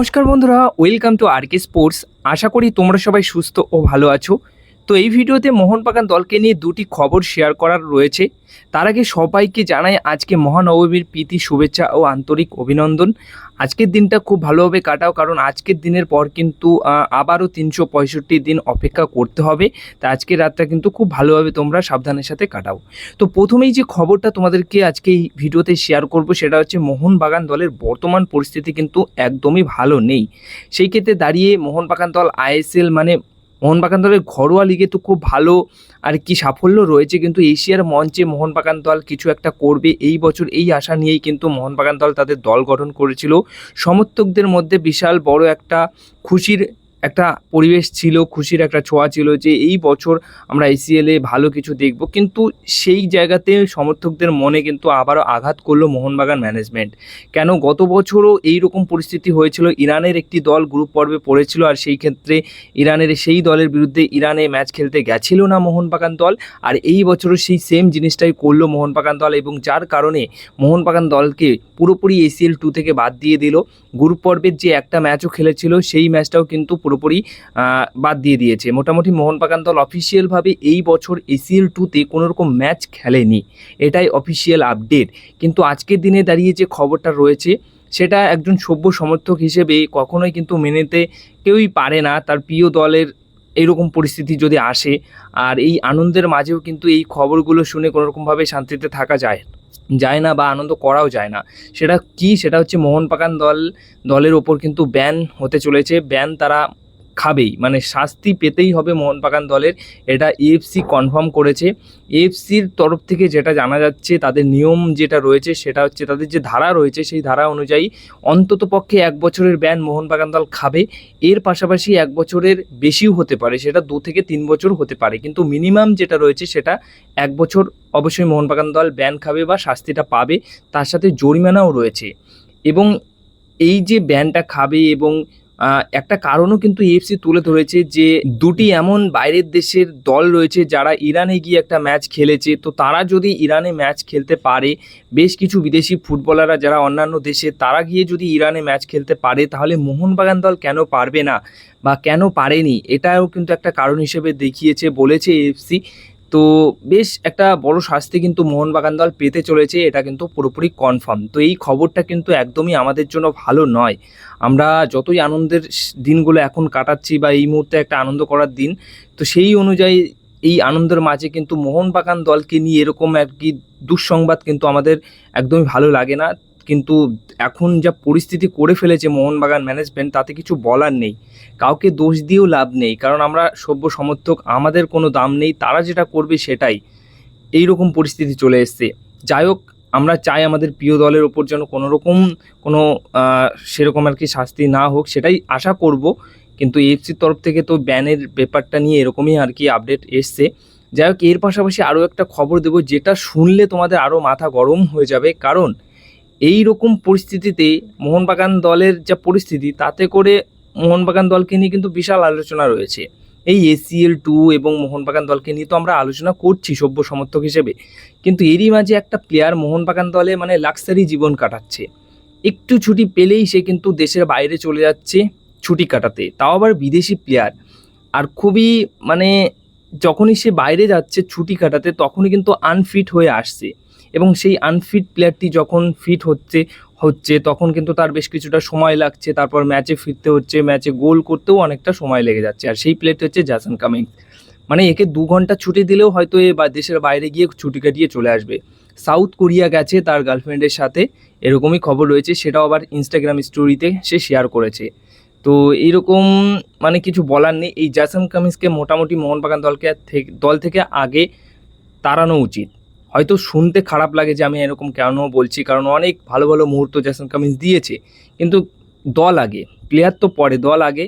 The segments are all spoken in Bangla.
নমস্কার বন্ধুরা welcome to R K sports আশা করি তোমরা সবাই সুস্থ ও ভালো আছো। তো এই ভিডিওতে মোহনবাগান দলকে নিয়ে দুটি খবর শেয়ার করার রয়েছে। তার আগে সবাইকে জানাই আজকে মহানবমীর প্রীতি শুভেচ্ছা ও আন্তরিক অভিনন্দন। আজকের দিনটা খুব ভালোভাবে কাটাও, কারণ আজকের দিনের পর কিন্তু আবারও তিনশো পঁয়ষট্টি দিন অপেক্ষা করতে হবে। তা আজকের রাতটা কিন্তু খুব ভালোভাবে তোমরা সাবধানের সাথে কাটাও। তো প্রথমেই যে খবরটা তোমাদেরকে আজকে এই ভিডিওতে শেয়ার করব, সেটা হচ্ছে মোহনবাগান দলের বর্তমান পরিস্থিতি কিন্তু একদমই ভালো নেই। সেই ক্ষেত্রে দাঁড়িয়ে মোহনবাগান দল আইএসএল মানে মোহনবাগান দলের ঘরোয়া লিগে তো খুব ভালো আর কি সাফল্য রয়েছে, কিন্তু এশিয়ার মঞ্চে মোহনবাগান দল কিছু একটা করবে এই বছর এই আশা নিয়েই কিন্তু মোহনবাগান দল তাদের দল গঠন করেছিল। সমর্থকদের মধ্যে বিশাল বড় একটা খুশির একটা পরিবেশ ছিল, খুশির একটা ছোঁয়া ছিল যে এই বছর আমরা এসিএলে ভালো কিছু দেখব। কিন্তু সেই জায়গাতে সমর্থকদের মনে কিন্তু আবারও আঘাত করল মোহনবাগান ম্যানেজমেন্ট কেন গত বছরও এই রকম পরিস্থিতি হয়েছিল? ইরানের একটি দল গ্রুপ পর্বে পড়েছিল আর সেই ক্ষেত্রে ইরানের সেই দলের বিরুদ্ধে ইরানে ম্যাচ খেলতে গেছিল না মোহনবাগান দল। আর এই বছরও সেই সেম জিনিসটাই করল মোহনবাগান দল এবং যার কারণে মোহনবাগান দলকে পুরোপুরি এসিএল টু থেকে বাদ দিয়ে দিল। গ্রুপ পর্বের যে একটা ম্যাচও খেলেছিল, সেই ম্যাচটাও কিন্তু পুরোপুরি বাদ দিয়ে দিয়েছে। মোটামুটি মোহনবাগান দল অফিসিয়ালভাবে এই বছর এসিএল টুতে কোনো রকম ম্যাচ খেলেনি। এটাই অফিসিয়াল আপডেট কিন্তু আজকের দিনে দাঁড়িয়ে যে খবরটা রয়েছে, সেটা একজন সভ্য সমর্থক হিসেবে কখনোই কিন্তু মেনেতে কেউই পারে না। তার প্রিয় দলের এইরকম পরিস্থিতি যদি আসে, আর এই আনন্দের মাঝেও কিন্তু এই খবরগুলো শুনে কোনোরকমভাবে শান্তিতে থাকা যায় যায় না বা আনন্দ করাও যায় না। সেটা কি? সেটা হচ্ছে মোহনবাগান দল, দলের ওপর কিন্তু ব্যান হতে চলেছে। ব্যান তারা খাবেই। মানে শাস্তি পেতেই হবে মোহনবাগান দলের। এটা এএফসি কনফার্ম করেছে। এএফসির তরফ থেকে যেটা জানা যাচ্ছে, তাদের নিয়ম যেটা রয়েছে, সেটা হচ্ছে তাদের যে ধারা রয়েছে, সেই ধারা অনুযায়ী অন্তত পক্ষে এক বছরের ব্যান মোহনবাগান দল খাবে। এর পাশাপাশি এক বছরের বেশিও হতে পারে। সেটা দু থেকে তিন বছর হতে পারে। কিন্তু মিনিমাম যেটা রয়েছে, সেটা এক বছর অবশ্যই মোহনবাগান দল ব্যান খাবে বা শাস্তিটা পাবে। তার সাথে জরিমানাও রয়েছে। এবং এই যে ব্যানটা খাবে এবং একটা কারণও কিন্তু এএফসি তুলে ধরেছে যে দুটি এমন বাইরের দেশের দল রয়েছে যারা ইরানে গিয়ে একটা ম্যাচ খেলেছে। তো তারা যদি ইরানে ম্যাচ খেলতে পারে, বেশ কিছু বিদেশি ফুটবলাররা যারা অন্যান্য দেশে, তারা গিয়ে যদি ইরানে ম্যাচ খেলতে পারে, তাহলে মোহনবাগান দল কেন পারবে না বা কেন পারেনি? এটাও কিন্তু একটা কারণ হিসেবে দেখিয়েছে, বলেছে এএফসি তো বেশ একটা বড় শাস্তি কিন্তু মোহনবাগান দল পেতে চলেছে, এটা কিন্তু পুরোপুরি কনফার্ম তো এই খবরটা কিন্তু একদমই আমাদের জন্য ভালো নয়। আমরা যতই আনন্দের দিনগুলো এখন কাটাচ্ছি বা এই মুহূর্তে একটা আনন্দ করার দিন, তো সেই অনুযায়ী এই আনন্দের মাঝে কিন্তু মোহনবাগান দলকে নিয়ে এরকম আর কি দুঃসংবাদ কিন্তু আমাদের একদমই ভালো লাগে না। কিন্তু এখন যা পরিস্থিতি করে ফেলেছে মোহনবাগান ম্যানেজমেন্ট তাতে কিছু বলার নেই। কাউকে দোষ দিয়েও লাভ নেই, কারণ আমরা সভ্য সমর্থক, আমাদের কোনো দাম নেই, তারা যেটা করবে সেটাই। এই রকম পরিস্থিতি চলে এসছে। যাই হোক, আমরা চাই আমাদের প্রিয় দলের ওপর যেন কোনো রকম কোনো সেরকম আর কি শাস্তি না হোক, সেটাই আশা করব। কিন্তু এফসির তরফ থেকে তো ব্যানের ব্যাপারটা নিয়ে এরকমই আর কি আপডেট এসছে। যাই হোক, এর পাশাপাশি আরও একটা খবর দেবো, যেটা শুনলে তোমাদের আরও মাথা গরম হয়ে যাবে। কারণ এই রকম পরিস্থিতিতে মোহনবাগান দলের যা পরিস্থিতি, তাতে করে মোহনবাগান দলকে নিয়ে কিন্তু বিশাল আলোচনা রয়েছে। এই এসিএল টু এবং মোহনবাগান দলকে নিয়ে তো আমরা আলোচনা করছি সভ্য সমর্থক হিসেবে। কিন্তু এরই মাঝে একটা প্লেয়ার মোহনবাগান দলে মানে লাক্সারি জীবন কাটাচ্ছে। একটু ছুটি পেলেই সে কিন্তু দেশের বাইরে চলে যাচ্ছে ছুটি কাটাতে। তাও আবার বিদেশি প্লেয়ার আর খুবই মানে যখনই সে বাইরে যাচ্ছে ছুটি কাটাতে, তখনই কিন্তু আনফিট হয়ে আসছে। এবং সেই আনফিট প্লেয়ারটি যখন ফিট হচ্ছে হচ্ছে, তখন কিন্তু তার বেশ কিছুটা সময় লাগছে। তারপর ম্যাচে ফিরতে হচ্ছে, ম্যাচে গোল করতেও অনেকটা সময় লেগে যাচ্ছে। আর সেই প্লেয়ারটি হচ্ছে জ্যাসন কামিংস মানে একে দু ঘণ্টা ছুটি দিলেও হয়তো এ বা দেশের বাইরে গিয়ে ছুটি কাটিয়ে চলে আসবে। সাউথ কোরিয়া গেছে তার গার্লফ্রেন্ডের সাথে, এরকমই খবর রয়েছে, সেটাও আবার ইনস্টাগ্রাম স্টোরিতে সে শেয়ার করেছে। তো এইরকম মানে কিছু বলার নেই। এই জ্যাসন কামিন্সকে মোটামুটি মোহনবাগান দলকে দল থেকে আগে তাড়ানো উচিত। হয়তো শুনতে খারাপ লাগে যে আমি এরকম কেন বলছি? কারণ অনেক ভালো ভালো মুহূর্ত জ্যাসন কামিন্স দিয়েছে। কিন্তু দল আগে প্লেয়ার তো পরে, দল আগে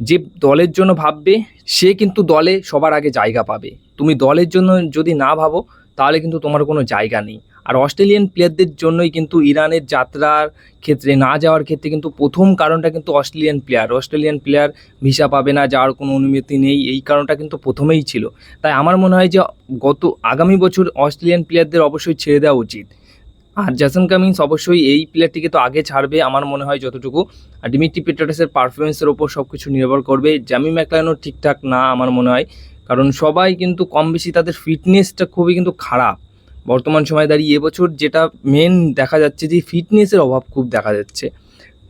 যে দলের জন্য ভাববে, সে কিন্তু দলে সবার আগে জায়গা পাবে। তুমি দলের জন্য যদি না ভাবো, তাহলে কিন্তু তোমার কোনো জায়গা নেই। আর অস্ট্রেলিয়ান প্লেয়ারদের জন্যই কিন্তু ইরানের যাত্রার ক্ষেত্রে না যাওয়ার ক্ষেত্রে কিন্তু প্রথম কারণটা কিন্তু Australian player. Australian player visa পাবে না, যাওয়ার কোনো অনুমতি নেই, এই কারণটা কিন্তু প্রথমেই ছিল। তাই আমার মনে হয় যে গত আগামী বছর অস্ট্রেলিয়ান প্লেয়ারদের অবশ্যই ছেড়ে দেওয়া উচিত। আর জ্যাসন কামিন্স অবশ্যই এই প্লেয়ারটিকে তো আগে ছাড়বে আমার মনে হয় যতটুকু। আর ডিমিট্রি পেট্রোটাসের পারফরমেন্সের ওপর সব কিছু নির্ভর করবে। জামি ম্যাকলাইনও ঠিকঠাক না আমার মনে হয়। কারণ সবাই কিন্তু কম বেশি তাদের ফিটনেসটা খুবই কিন্তু খারাপ। বর্তমান সময়ে দাঁড়িয়ে এবছর যেটা মেন দেখা যাচ্ছে যে ফিটনেসের অভাব খুব দেখা যাচ্ছে।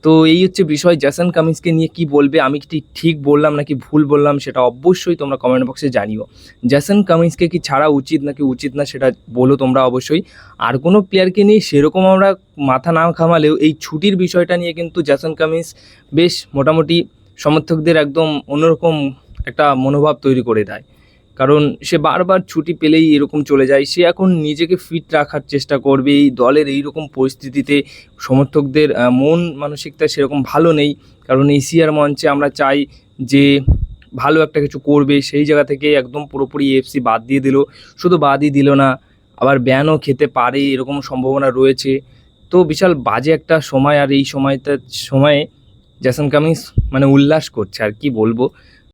তো এই হচ্ছে বিষয় জ্যাসন কামিন্সকে নিয়ে কি বলবে, আমি কি ঠিক বললাম নাকি ভুল বললাম সেটা অবশ্যই তোমরা কমেন্ট বক্সে জানিও। জ্যাসন কামিন্সকে কি ছাড়া উচিত নাকি উচিত না সেটা বলো তোমরা অবশ্যই। আর কোনো প্লেয়ারকে নিয়ে সেরকম আমরা মাথা না ঘামালেও এই ছুটির বিষয়টা নিয়ে কিন্তু জ্যাসন কামিন্স বেশ মোটামুটি সমর্থকদের একদম অন্যরকম একটা মনোভাব তৈরি করে দেয়। কারণ সে বারবার ছুটি পেলেই এরকম চলে যায়। সে এখন নিজেকে ফিট রাখার চেষ্টা করবে। এই দলের এই রকম পরিস্থিতিতে সমর্থকদের মন মানসিকতা সেরকম ভালো নেই। কারণ এশিয়ার মঞ্চে আমরা চাই যে ভালো একটা কিছু করবে। সেই জায়গা থেকে একদম পুরোপুরি এফসি বাদ দিয়ে দিল। শুধু বাদই দিল না, আবার ব্যানও খেতে পারে এরকম সম্ভাবনা রয়েছে। তো বিশাল বাজে একটা সময় আর এই সময়টা, সময়ে জ্যাসন কামিংস মানে উল্লাস করছে আর কি বলব।